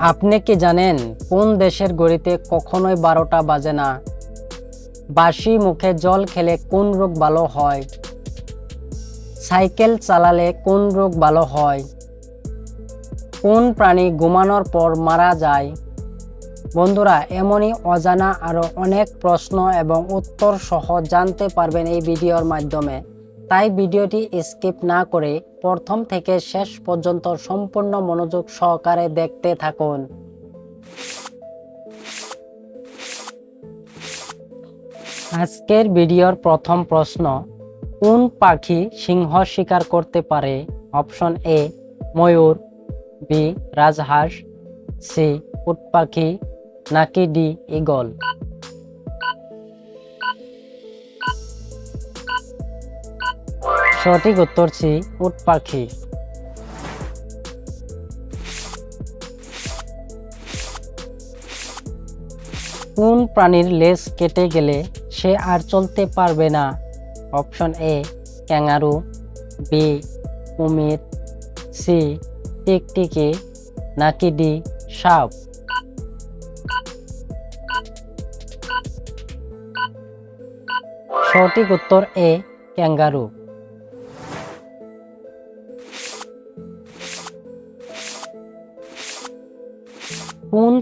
আপনি কি জানেন কোন দেশের গড়িতে কখনোই বারোটা বাজে না? বাসি মুখে জল খেলে কোন রোগ ভালো হয়? সাইকেল চালালে কোন রোগ ভালো হয়? কোন প্রাণী ঘুমানোর পর মারা যায়? বন্ধুরা, এমনই অজানা আরও অনেক প্রশ্ন এবং উত্তর সহ জানতে পারবেন এই ভিডিওর মাধ্যমে। তাই ভিডিওটি স্কিপ না করে প্রথম থেকে শেষ পর্যন্ত সম্পূর্ণ মনোযোগ সহকারে দেখতে থাকুন। আজকের ভিডিওর প্রথম প্রশ্ন, কোন পাখি সিংহ শিকার করতে পারে? অপশন এ, ময়ূর, বি, রাজহাঁস, সি, উট পাখি, নাকি ডি ইগল সঠিক উত্তর সি, উট পাখি। কোন প্রাণীর লেজ কেটে গেলে সে আর চলতে পারবে না? অপশন এ, ক্যাঙ্গারু, বি, কুমির, সি, টিকটিকি, নাকি ডি, সাপ? সঠিক উত্তর এ, ক্যাঙ্গারু।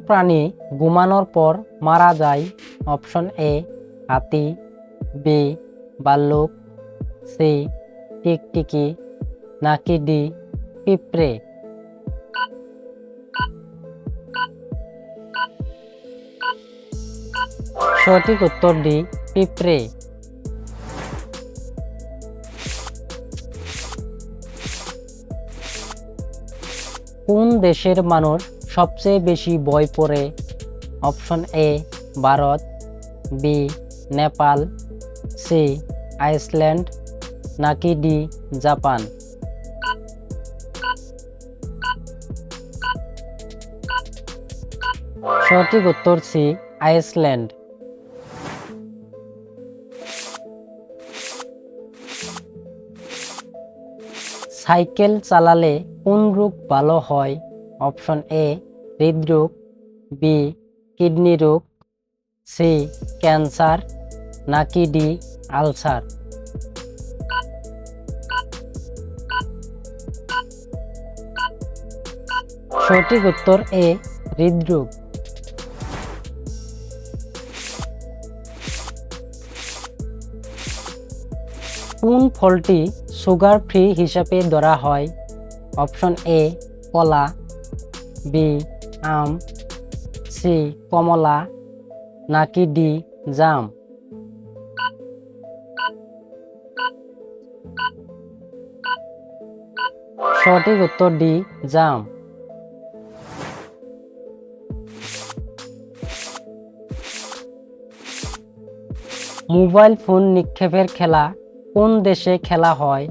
প্রাণী ঘুমানোর পর মারা যায়। অপশন এ, হাতি, বি, বাল্লুক, সি, টিকটিকি, নাকি ডি, পিঁপড়ে। সঠিক উত্তর ডি, পিঁপড়ে। কোন দেশের মানুষ সবচেয়ে বেশি বই পড়ে option A Bharat, B Nepal, C Iceland, নাকি ডি জাপান। সঠিক উত্তর সি আইসল্যান্ড। সাইকেল চালালে কোন রোগ ভালো হয়? অপশন এ, হৃদরোগ, বি, কিডনি রোগ, সি, ক্যান্সার, নাকি ডি, আলসার। সঠিক উত্তর এ, হৃদরোগ। কোন ফলটি সুগার ফ্রি হিসাবে ধরা হয়? অপশন এ, কলা। বি, আম, সি, কমলা, নাকি ডি, জাম। সঠিক উত্তর ডি, জাম। মোবাইল ফোন নিক্ষেপের খেলা কোন দেশে খেলা হয়?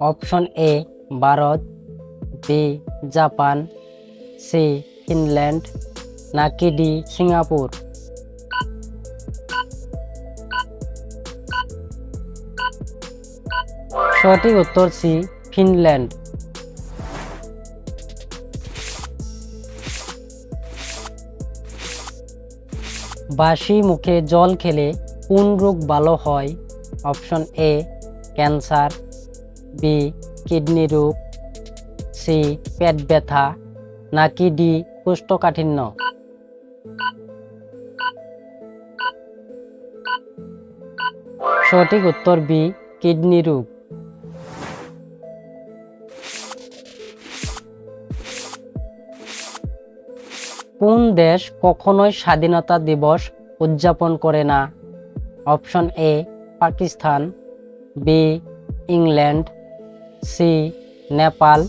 Option A, Bharat, B, Japan. C Finland নাকি ডি, সিঙ্গাপুর? সঠিক উত্তর সি, ফিনল্যান্ড। বাসি মুখে জল খেলে কোন রোগ ভালো হয়? Option A, cancer, B, kidney রোগ, সি, পেট ব্যথা নাকি ডি, কোষ্ঠকাঠিন্য? সঠিক উত্তর বি, কিডনি রোগ। কোন দেশ কখনোই স্বাধীনতা দিবস উদযাপন করে না? Option A, Pakistan, B, England, C, Nepal,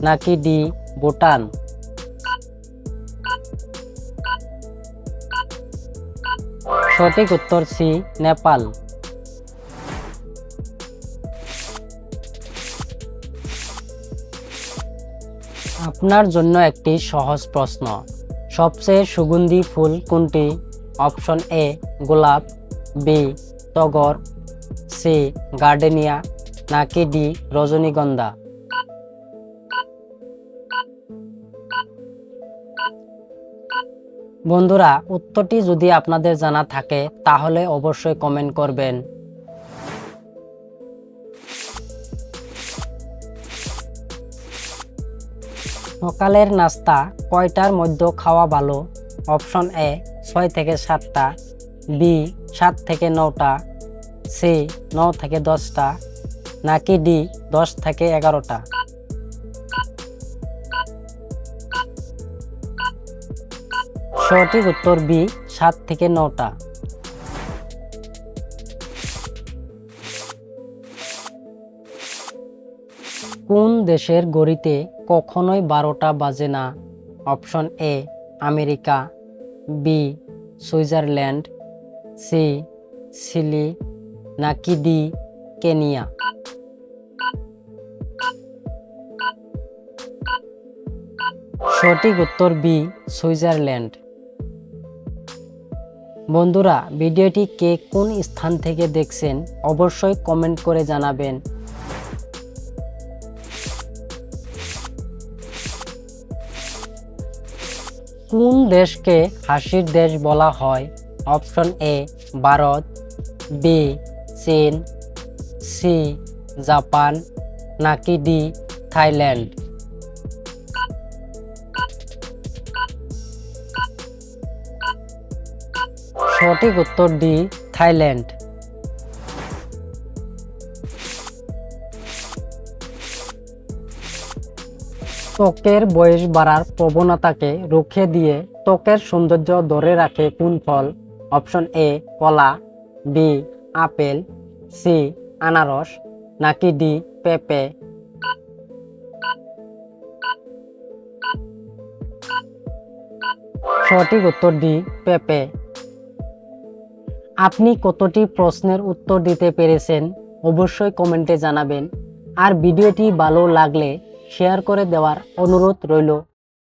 নাকি ডি, ভুটান? সঠিক উত্তর সি, নেপাল। আপনার জন্য একটি সহজ প্রশ্ন। সবচেয়ে সুগন্ধি ফুল কোনটি? অপশন এ, গোলাপ, বি টগর সি, গার্ডেনিয়া, নাকি ডি, রজনীগন্ধা? বন্ধুরা, উত্তরটি যদি আপনাদের জানা থাকে, তাহলে অবশ্যই কমেন্ট করবেন। সকালের নাস্তা, কয়টার মধ্যে খাওয়া ভালো? অপশন এ, ছয় থেকে সাতটা। বি, সাত থেকে নটা। সি, ন থেকে দশটা। নাকি ডি, দশ থেকে এগারোটা। সঠিক উত্তর বি, সাত থেকে নটা। কোন দেশের গড়িতে কখনোই বারোটা বাজে না? Option A, America, B, Switzerland, C, Chile, নাকি ডি, কেনিয়া। সঠিক উত্তর বি, সুইজারল্যান্ড। বন্ধুরা, ভিডিওটি কে কোন স্থান থেকে দেখছেন অবশ্যই কমেন্ট করে জানাবেন। কোন দেশকে হাসির দেশ বলা হয়? অপশন এ, ভারত বি চীন সি জাপান, নাকি ডি থাইল্যান্ড? সঠিক উত্তর ডি, থাইল্যান্ড। ত্বকের বয়স বাড়ার প্রবণতাকে রুখে দিয়ে ত্বকের সৌন্দর্য ধরে রাখে কোন ফল? অপশন এ, কলা, বি, আপেল, সি, আনারস, নাকি ডি, পেঁপে। সঠিক উত্তর ডি, পেঁপে। আপনি কতটি প্রশ্নের উত্তর দিতে পেরেছেন অবশ্যই কমেন্টে জানাবেন। আর ভিডিওটি ভালো লাগলে শেয়ার করে দেওয়ার অনুরোধ রইল।